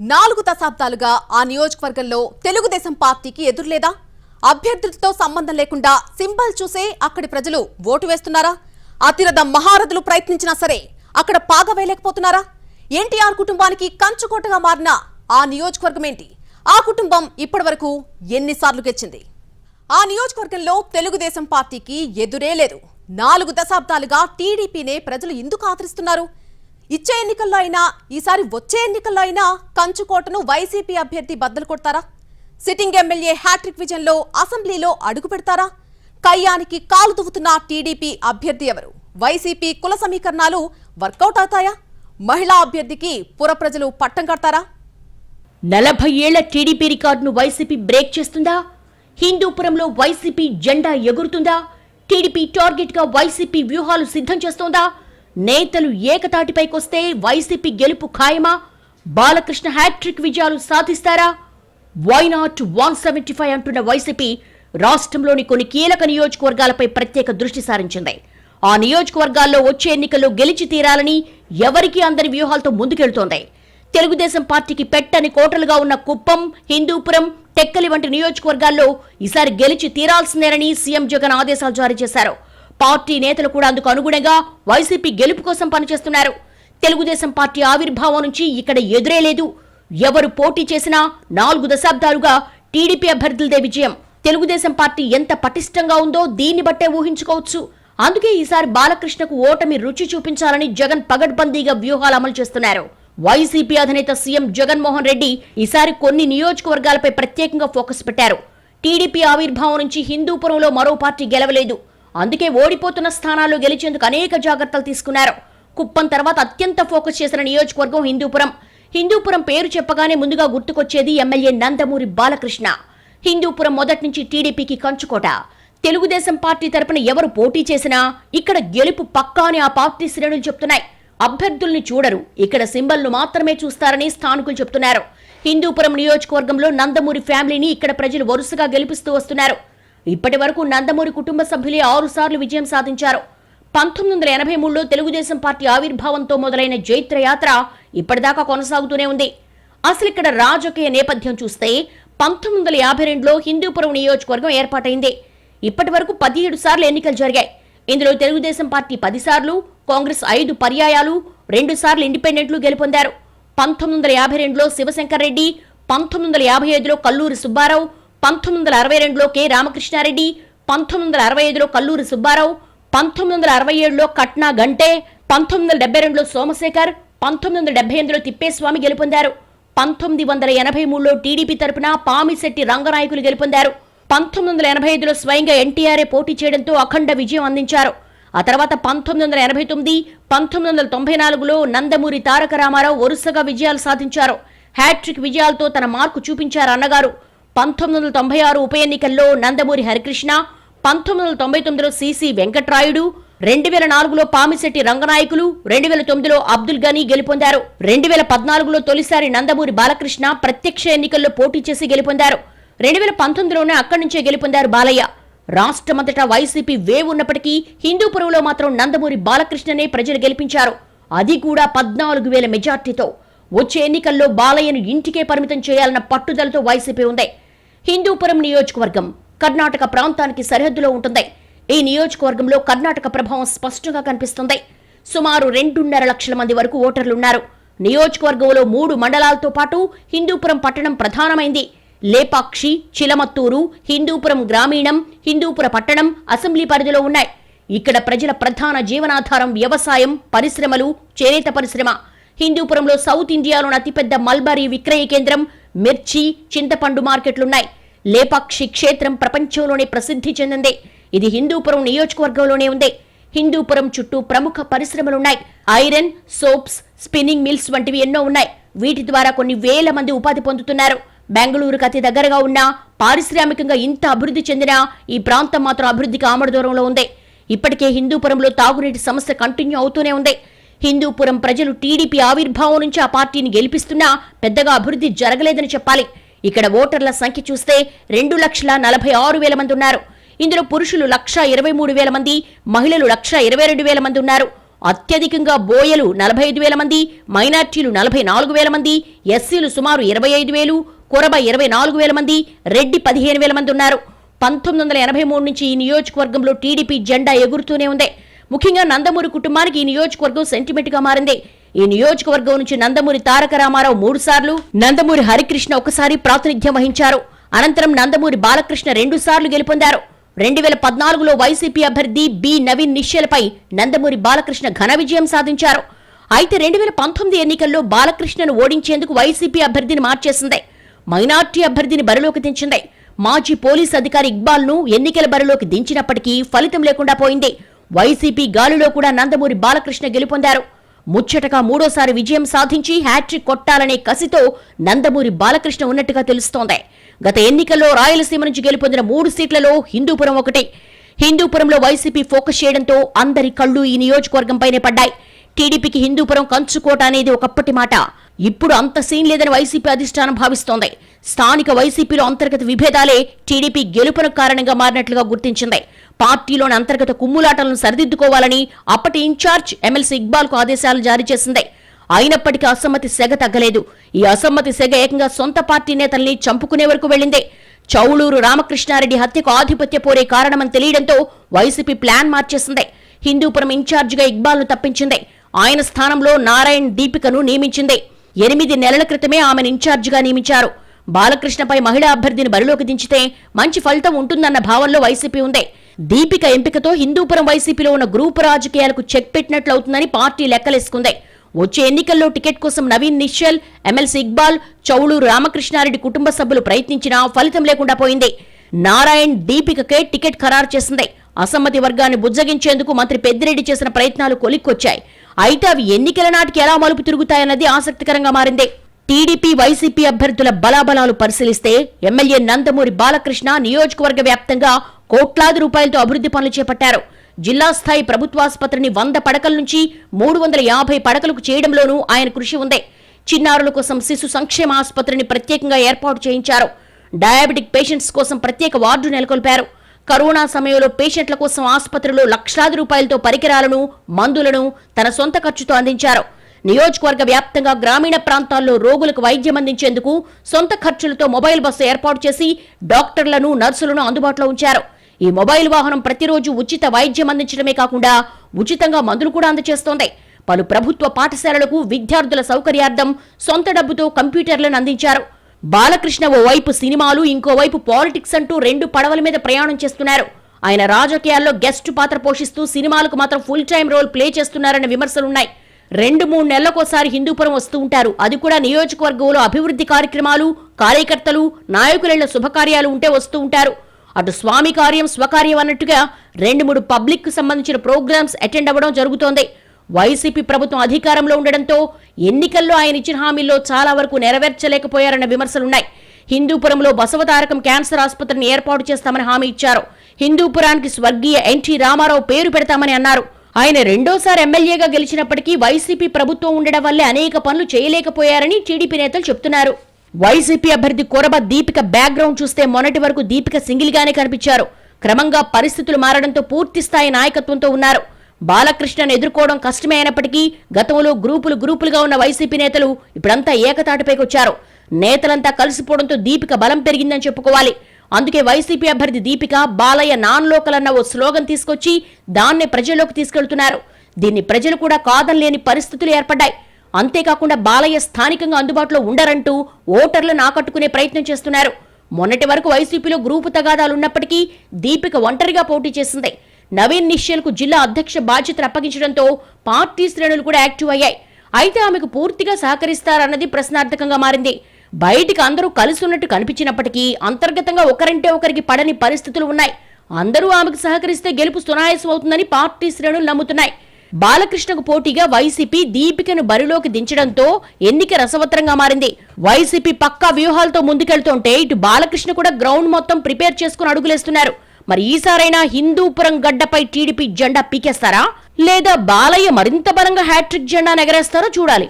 నాలుగు దశాబ్దాలుగా ఆ నియోజకవర్గంలో తెలుగుదేశం పార్టీకి ఎదురులేదా? అభ్యర్థులతో సంబంధం లేకుండా సింబల్ చూసే అక్కడి ప్రజలు ఓటు వేస్తున్నారా? అతిరథ మహారథులు ప్రయత్నించినా సరే అక్కడ పాగ వేయలేకపోతున్నారా? ఎన్టీఆర్ కుటుంబానికి కంచుకోటగా మారిన ఆ నియోజకవర్గం ఏంటి ఆ కుటుంబం ఇప్పటివరకు ఎన్నిసార్లు గెలిచింది? ఆ నియోజకవర్గంలో తెలుగుదేశం పార్టీకి ఎదురే లేదు. నాలుగు దశాబ్దాలుగా టీడీపీనే ప్రజలు ఎందుకు ఆదరిస్తున్నారు? ఇచ్చే ఎన్నికల్లో అయినా ఈసారి వచ్చే ఎన్నికల్లో అయినా కంచుకోటను వైసీపీ అభ్యర్థి బద్దలు కొడతారా? సిట్టింగ్ ఎమ్మెల్యే హ్యాట్రిక్ విజన్లో అసెంబ్లీలో అడుగు పెడతారా? కయ్యానికి కాలు దువ్వుతున్న టీడీపీ అభ్యర్థి ఎవరు? వైసీపీ కుల సమీకరణాలు వర్కౌట్ అవుతాయా? మహిళా అభ్యర్థికి పుర ప్రజలు పట్టం కడతారా? నలభై ఏళ్ళ టీడీపీ రికార్డును వైసీపీ బ్రేక్ చేస్తుందా? హిందూపురంలో వైసీపీ జెండా ఎగురుతుందా? టీడీపీ టార్గెట్గా వైసీపీ వ్యూహాలు సిద్ధం చేస్తోందా? నేతలు ఏకతాటిపైకొస్తే వైసీపీ గెలుపు ఖాయమా? బాలకృష్ణ హ్యాట్రిక్ విజయాలు సాధిస్తారా? Why not one seventy five అంటున్న వైసీపీ రాష్ట్రంలోని కొన్ని కీలక నియోజకవర్గాలపై ప్రత్యేక దృష్టి సారించింది. ఆ నియోజకవర్గాల్లో వచ్చే ఎన్నికల్లో గెలిచి తీరాలని ఎవరికీ అందరి వ్యూహాలతో ముందుకెళ్తోంది. తెలుగుదేశం పార్టీకి పెట్టని కోటలుగా ఉన్న కుప్పం హిందూపురం టెక్కలి వంటి నియోజకవర్గాల్లో ఈసారి గెలిచి తీరాల్సిందేనని సీఎం జగన్ ఆదేశాలు జారీ చేశారు. పార్టీ నేతలు కూడా అందుకు అనుగుణంగా వైసీపీ గెలుపు కోసం పనిచేస్తున్నారు. తెలుగుదేశం పార్టీ ఆవిర్భావం నుంచి ఇక్కడ ఎదురే లేదు. ఎవరు పోటీ చేసినా నాలుగు దశాబ్దాలుగా టీడీపీ అభ్యర్థులదే విజయం. తెలుగుదేశం పార్టీ ఎంత పటిష్టంగా ఉందో దీన్ని బట్టే ఊహించుకోవచ్చు. అందుకే ఈసారి బాలకృష్ణకు ఓటమి రుచి చూపించాలని జగన్ పగడ్బందీగా వ్యూహాలు అమలు చేస్తున్నారు. వైసీపీ అధినేత సీఎం జగన్మోహన్ రెడ్డి ఈసారి కొన్ని నియోజకవర్గాలపై ప్రత్యేకంగా ఫోకస్ పెట్టారు. టీడీపీ ఆవిర్భావం నుంచి హిందూపురంలో మరో పార్టీ గెలవలేదు. అందుకే ఓడిపోతున్న స్థానాల్లో గెలిచేందుకు అనేక జాగ్రత్తలు తీసుకున్నారు. కుప్పం తర్వాత అత్యంత ఫోకస్ చేసిన నియోజకవర్గం హిందూపురం. హిందూపురం పేరు చెప్పగానే ముందుగా గుర్తుకొచ్చేది ఎమ్మెల్యే నందమూరి బాలకృష్ణ. హిందూపురం మొదటి నుంచి టీడీపీకి కంచుకోట. తెలుగుదేశం పార్టీ తరపున ఎవరు పోటీ చేసినా ఇక్కడ గెలుపు పక్కా అని ఆ పార్టీ శ్రేణులు చెప్తున్నాయి. అభ్యర్థుల్ని చూడరు. ఇక్కడ సింబల్ను మాత్రమే చూస్తారని స్థానికులు చెప్తున్నారు. హిందూపురం నియోజకవర్గంలో నందమూరి ఫ్యామిలీని ఇక్కడ ప్రజలు వరుసగా గెలిపిస్తూ వస్తున్నారు. ఇప్పటి వరకు నందమూరి కుటుంబ సభ్యులే ఆరు సార్లు విజయం సాధించారు. పంతొమ్మిది వందల ఎనభై మూడులో తెలుగుదేశం పార్టీ ఆవిర్భావంతో మొదలైన జైత్ర యాత్ర ఇప్పటిదాకా కొనసాగుతూనే ఉంది. అసలు ఇక్కడ రాజకీయ నేపథ్యం చూస్తే పంతొమ్మిది వందల యాభై రెండులో హిందూపురం నియోజకవర్గం ఏర్పాటైంది. ఇప్పటి వరకు పదిహేడు సార్లు ఎన్నికలు జరిగాయి. ఇందులో తెలుగుదేశం పార్టీ పదిసార్లు కాంగ్రెస్ ఐదు పర్యాయాలు రెండు సార్లు ఇండిపెండెంట్లు గెలుపొందారు. పంతొమ్మిది వందల యాభై రెండులో శివశంకర్ రెడ్డి పంతొమ్మిది వందల యాభై ఐదులో కల్లూరి సుబ్బారావు పంతొమ్మిది వందల అరవై రెండులో కె రామకృష్ణారెడ్డి పంతొమ్మిది వందల అరవై ఐదులో కల్లూరి సుబ్బారావు పంతొమ్మిది వందల అరవై ఏడులో కట్నా గంటే పంతొమ్మిది వందల డెబ్బై రెండులో సోమశేఖర్ పంతొమ్మిది వందల డెబ్బై ఎనిమిదిలో తిప్పేస్వామి గెలుపొందారు. పంతొమ్మిది వందల ఎనభై మూడులో టీడీపీ తరపున పామిశెట్టి రంగనాయకులు గెలుపొందారు. పంతొమ్మిది వందల ఎనభై ఐదులో స్వయంగా ఎన్టీఆర్ఏ పోటీ చేయడంతో అఖండ విజయం అందించారు. ఆ తర్వాత పంతొమ్మిది వందల ఎనభై తొమ్మిది పంతొమ్మిది వందల తొంభై నాలుగులో నందమూరి తారక రామారావు వరుసగా విజయాలు సాధించారు. హ్యాట్రిక్ విజయాలతో తన మార్కు చూపించారు అన్నగారు. పంతొమ్మిది వందల తొంభై ఆరు ఉప ఎన్నికల్లో నందమూరి హరికృష్ణ పంతొమ్మిది వందల తొంభై తొమ్మిదిలో సిసి వెంకట్రాయుడు రెండు వేల నాలుగులో పామిశెట్టి రంగనాయకులు రెండు వేల తొమ్మిదిలో అబ్దుల్ గనీ గెలుపొందారు. రెండు వేల పద్నాలుగులో తొలిసారి నందమూరి బాలకృష్ణ ప్రత్యక్ష ఎన్నికల్లో పోటీ చేసి గెలుపొందారు. రెండు వేల పంతొమ్మిదిలోనే అక్కడి నుంచే గెలుపొందారు బాలయ్య. రాష్ట్రమంతటా వైసీపీ వేవ్ ఉన్నప్పటికీ హిందూపురంలో మాత్రం నందమూరి బాలకృష్ణనే ప్రజలు గెలిపించారు. అది కూడా పద్నాలుగు వేల మెజార్టీతో. వచ్చే ఎన్నికల్లో బాలయ్యను ఇంటికే పరిమితం చేయాలన్న పట్టుదలతో వైసీపీ ఉంది. హిందూపురం నియోజకవర్గం కర్ణాటక ప్రాంతానికి సరిహద్దులో ఉంటుంది. ఈ నియోజకవర్గంలో కర్ణాటక ప్రభావం స్పష్టంగా కనిపిస్తుంది. సుమారు రెండున్నర లక్షల మంది వరకు ఓటర్లున్నారు. నియోజకవర్గంలో మూడు మండలాలతో పాటు హిందూపురం పట్టణం ప్రధానమైంది. లేపాక్షి చిలమత్తూరు హిందూపురం గ్రామీణం హిందూపుర పట్టణం అసెంబ్లీ పరిధిలో ఉన్నాయి. ఇక్కడ ప్రజల ప్రధాన జీవనాధారం వ్యవసాయం పరిశ్రమలు చేనేత పరిశ్రమ. హిందూపురంలో సౌత్ ఇండియాలోని అతిపెద్ద మల్బరీ విక్రయ కేంద్రం మిర్చి చింతపండు మార్కెట్లున్నాయి. లేపాక్షి క్షేత్రం ప్రపంచంలోనే ప్రసిద్ధి చెందింది. ఇది హిందూపురం నియోజకవర్గంలోనే ఉంది. హిందూపురం చుట్టూ ప్రముఖ పరిశ్రమలున్నాయి. ఐరన్ సోప్స్ స్పిన్నింగ్ మిల్స్ వంటివి ఎన్నో ఉన్నాయి. వీటి ద్వారా కొన్ని వేల మంది ఉపాధి పొందుతున్నారు. బెంగళూరుకు అతి దగ్గరగా ఉన్న పారిశ్రామికంగా ఇంత అభివృద్ధి చెందిన ఈ ప్రాంతం మాత్రం అభివృద్ధికి ఆమడ దూరంలో ఉంది. ఇప్పటికే హిందూపురంలో తాగునీటి సమస్య కంటిన్యూ అవుతూనే ఉంది. హిందూపురం ప్రజలు టీడీపీ ఆవిర్భావం నుంచి ఆ పార్టీని గెలిపిస్తున్నా పెద్దగా అభివృద్ధి జరగలేదని చెప్పాలి. ఇక్కడ ఓటర్ల సంఖ్య చూస్తే రెండు లక్షల నలభై ఆరు వేల మంది ఉన్నారు. ఇందులో పురుషులు లక్ష ఇరవై మూడు వేల మంది మహిళలు లక్ష ఇరవై రెండు వేల మంది ఉన్నారు. అత్యధికంగా బోయలు నలభై ఐదు వేల మంది మైనార్టీలు నలభై నాలుగు వేల మంది ఎస్సీలు సుమారు ఇరవై ఐదు వేలు కొరబ ఇరవై నాలుగు వేల మంది రెడ్డి పదిహేను వేల మంది ఉన్నారు. పంతొమ్మిది వందల ఎనభై మూడు నుంచి ఈ నియోజకవర్గంలో టీడీపీ జెండా ఎగురుతూనే ఉంది. ముఖ్యంగా నందమూరి కుటుంబానికి ఈ నియోజకవర్గం సెంటిమెంట్గా మారింది. ఈ నియోజకవర్గం నుంచి నందమూరి తారక రామారావు మూడు సార్లు నందమూరి హరికృష్ణ ఒకసారి ప్రాతినిధ్యం వహించారు. అనంతరం నందమూరి బాలకృష్ణ రెండు సార్లు గెలుపొందారు. రెండు వేల పద్నాలుగులో వైసీపీ అభ్యర్థి బి నవీన్ నిశ్చలపై నందమూరి బాలకృష్ణ ఘన విజయం సాధించారు. అయితే రెండు వేల పంతొమ్మిది ఎన్నికల్లో బాలకృష్ణను ఓడించేందుకు వైసీపీ అభ్యర్థిని మార్చేసింది. మైనార్టీ అభ్యర్థిని బరిలోకి దించింది. మాజీ పోలీస్ అధికారి ఇక్బాల్ను ఎన్నికల బరిలోకి దించినప్పటికీ ఫలితం లేకుండా పోయింది. వైసీపీ గాలిలో కూడా నందమూరి బాలకృష్ణ గెలుపొందారు. ముచ్చటగా మూడోసారి విజయం సాధించి హ్యాట్రిక్ కొట్టాలనే కసితో నందమూరి బాలకృష్ణ ఉన్నట్టుగా తెలుస్తోంది. గత ఎన్నికల్లో రాయలసీమ నుంచి గెలుపొందిన మూడు సీట్లలో హిందూపురం ఒకటి. హిందూపురంలో వైసీపీ ఫోకస్ చేయడంతో అందరి కళ్ళు ఈ నియోజకవర్గంపైనే పడ్డాయి. టీడీపీకి హిందూపురం కంచుకోట అనేది ఒకప్పటి మాట. ఇప్పుడు అంత సీన్ లేదని వైసీపీ అధిష్టానం భావిస్తోంది. స్థానిక వైసీపీలో అంతర్గత విభేదాలే టీడీపీ గెలుపునకు కారణంగా మారినట్లుగా గుర్తించింది. పార్టీలోని అంతర్గత కుమ్ములాటలను సరిదిద్దుకోవాలని అప్పటి ఇన్ఛార్జ్ ఎమ్మెల్సీ ఇక్బాల్కు ఆదేశాలు జారీ చేసింది. అయినప్పటికీ అసమ్మతి సెగ తగ్గలేదు. ఈ అసమ్మతి సెగ ఏకంగా సొంత పార్టీ నేతల్ని చంపుకునే వరకు వెళ్ళింది. చౌళూరు రామకృష్ణారెడ్డి హత్యకు ఆధిపత్య పోరే కారణమని తెలియడంతో వైసీపీ ప్లాన్ మార్చేసింది. హిందూపురం ఇన్ఛార్జిగా ఇక్బాల్ను తప్పించింది. ఆయన స్థానంలో నారాయణ్ దీపికను నియమించింది. ఎనిమిది నెలల క్రితమే ఆమెను ఇన్ఛార్జిగా నియమించారు. బాలకృష్ణపై మహిళా అభ్యర్థిని బరిలోకి దించితే మంచి ఫలితం ఉంటుందన్న భావనలో వైసీపీ ఉంది. దీపిక ఎంపికతో హిందూపురం వైసీపీలో ఉన్న గ్రూపు రాజకీయాలకు చెక్ పెట్టినట్లవుతుందని పార్టీ లెక్కలేసుకుంది. వచ్చే ఎన్నికల్లో టికెట్ కోసం నవీన్ నిశ్చల్ ఎమ్మెల్సీ ఇక్బాల్ చౌళూరు రామకృష్ణారెడ్డి కుటుంబ సభ్యులు ప్రయత్నించినా ఫలితం లేకుండా పోయింది. నారాయణ్ దీపికకే టికెట్ ఖరారు చేసింది. అసమ్మతి వర్గాన్ని బుజ్జగించేందుకు మంత్రి పెద్దిరెడ్డి చేసిన ప్రయత్నాలు కొలిక్కొచ్చాయి. అయితే అవి ఎన్నికల నాటికి ఎలా మలుపు తిరుగుతాయన్నది ఆసక్తికరంగా మారింది. టీడీపీ వైసీపీ అభ్యర్థుల బలాబలాలు పరిశీలిస్తే ఎమ్మెల్యే నందమూరి బాలకృష్ణ నియోజకవర్గ వ్యాప్తంగా కోట్లాది రూపాయలతో అభివృద్ధి పనులు చేపట్టారు. జిల్లా స్థాయి ప్రభుత్వాసుపత్రిని వంద పడకల నుంచి మూడు వందల యాభై పడకలకు చేయడంలోనూ ఆయన కృషి ఉంది. చిన్నారుల కోసం శిశు సంక్షేమ ఆసుపత్రిని ప్రత్యేకంగా ఏర్పాటు చేయించారు. డయాబెటిక్ పేషెంట్స్ కోసం ప్రత్యేక వార్డు నెలకొల్పారు. కరోనా సమయంలో పేషెంట్ల కోసం ఆసుపత్రిలో లక్షలాది రూపాయలతో పరికరాలను మందులను తన సొంత ఖర్చుతో అందించారు. నియోజకవర్గ వ్యాప్తంగా గ్రామీణ ప్రాంతాల్లో రోగులకు వైద్యం అందించేందుకు సొంత ఖర్చులతో మొబైల్ బస్సు ఏర్పాటు చేసి డాక్టర్లను నర్సులను అందుబాటులో ఉంచారు. ఈ మొబైల్ వాహనం ప్రతిరోజు ఉచిత వైద్యం అందించడమే కాకుండా ఉచితంగా మందులు కూడా అందజేస్తోంది పలు ప్రభుత్వ పాఠశాలలకు విద్యార్థుల సౌకర్యార్థం సొంత డబ్బుతో కంప్యూటర్లను అందించారు. బాలకృష్ణ ఓవైపు సినిమాలు ఇంకోవైపు పాలిటిక్స్ అంటూ రెండు పడవల మీద ప్రయాణం చేస్తున్నారు. ఆయన రాజకీయాల్లో గెస్ట్ పాత్ర పోషిస్తూ సినిమాలకు మాత్రం ఫుల్ టైం రోల్ ప్లే చేస్తున్నారన్న విమర్శలున్నాయి. రెండు మూడు నెలలకోసారి హిందూపురం వస్తూ ఉంటారు. అది కూడా నియోజకవర్గంలో అభివృద్ధి కార్యక్రమాలు కార్యకర్తలు నాయకుల శుభకార్యాలు ఉంటే వస్తూ ఉంటారు. అటు స్వామి కార్యం స్వకార్యం అన్నట్టుగా రెండు మూడు పబ్లిక్కు సంబంధించిన ప్రోగ్రామ్స్ అటెండ్ అవ్వడం జరుగుతోంది. వైసీపీ ప్రభుత్వం అధికారంలో ఉండడంతో ఎన్నికల్లో ఆయన ఇచ్చిన హామీల్లో చాలా వరకు నెరవేర్చలేకపోయారన్న విమర్శలున్నాయి. హిందూపురంలో బసవతారకం క్యాన్సర్ ఆసుపత్రిని ఏర్పాటు చేస్తామని హామీ ఇచ్చారు. హిందూపురానికి స్వర్గీయ ఎన్టీ రామారావు పేరు పెడతామని అన్నారు. ఆయన రెండోసారి ఎమ్మెల్యేగా గెలిచినప్పటికీ వైసీపీ ప్రభుత్వం ఉండడం వల్లే అనేక పనులు చేయలేకపోయారని టీడీపీ నేతలు చెబుతున్నారు వైసీపీ అభ్యర్థి కొరబ దీపిక బ్యాక్గ్రౌండ్ చూస్తే మొన్నటి వరకు దీపిక సింగిల్గానే కనిపించారు. క్రమంగా పరిస్థితులు మారడంతో పూర్తిస్థాయి నాయకత్వంతో ఉన్నారు. బాలకృష్ణను ఎదుర్కోవడం కష్టమే అయినప్పటికీ గతంలో గ్రూపులు గ్రూపులుగా ఉన్న వైసీపీ నేతలు ఇప్పుడంతా ఏకతాటిపైకొచ్చారు నేతలంతా కలిసిపోవడంతో దీపిక బలం పెరిగిందని చెప్పుకోవాలి. అందుకే వైసీపీ అభ్యర్థి దీపిక బాలయ్య నాన్ లోకల్ అన్న ఓ స్లోగన్ తీసుకొచ్చి దాన్నే ప్రజల్లోకి తీసుకెళ్తున్నారు. దీన్ని ప్రజలు కూడా కాదనలేని పరిస్థితులు ఏర్పడ్డాయి. అంతేకాకుండా బాలయ్య స్థానికంగా అందుబాటులో ఉండరంటూ ఓటర్లను ఆకట్టుకునే ప్రయత్నం చేస్తున్నారు. మొన్నటి వరకు వైసీపీలో గ్రూపు తగాదాలున్నప్పటికీ దీపిక ఒంటరిగా పోటీ చేసింది. నవీన్ నిశ్చల్కు జిల్లా అధ్యక్ష బాధ్యతలు అప్పగించడంతో పార్టీ శ్రేణులు కూడా యాక్టివ్ అయ్యాయి. అయితే ఆమెకు పూర్తిగా సహకరిస్తారన్నది ప్రశ్నార్థకంగా మారింది. బయటికి అందరూ కలిసి ఉన్నట్టు కనిపించినప్పటికీ అంతర్గతంగా ఒకరింటే ఒకరికి పడని పరిస్థితులు ఉన్నాయి. అందరూ ఆమెకు సహకరిస్తే గెలుపు సునాయాసం అవుతుందని పార్టీ శ్రేణులు నమ్ముతున్నాయి. బాలకృష్ణకు పోటీగా వైసీపీ దీపికను బరిలోకి దించడంతో ఎన్నిక రసవత్రంగా మారింది. వైసీపీ పక్కా వ్యూహాలతో ముందుకెళ్తుంటే ఇటు బాలకృష్ణ కూడా గ్రౌండ్ మొత్తం ప్రిపేర్ చేసుకుని అడుగులేస్తున్నారు. మరి ఈసారైనా హిందూపురం గడ్డపై టీడీపీ జెండా పీకేస్తారా? లేదా బాలయ్య మరింత బలంగా హ్యాట్రిక్ జెండా ఎగరేస్తారో చూడాలి.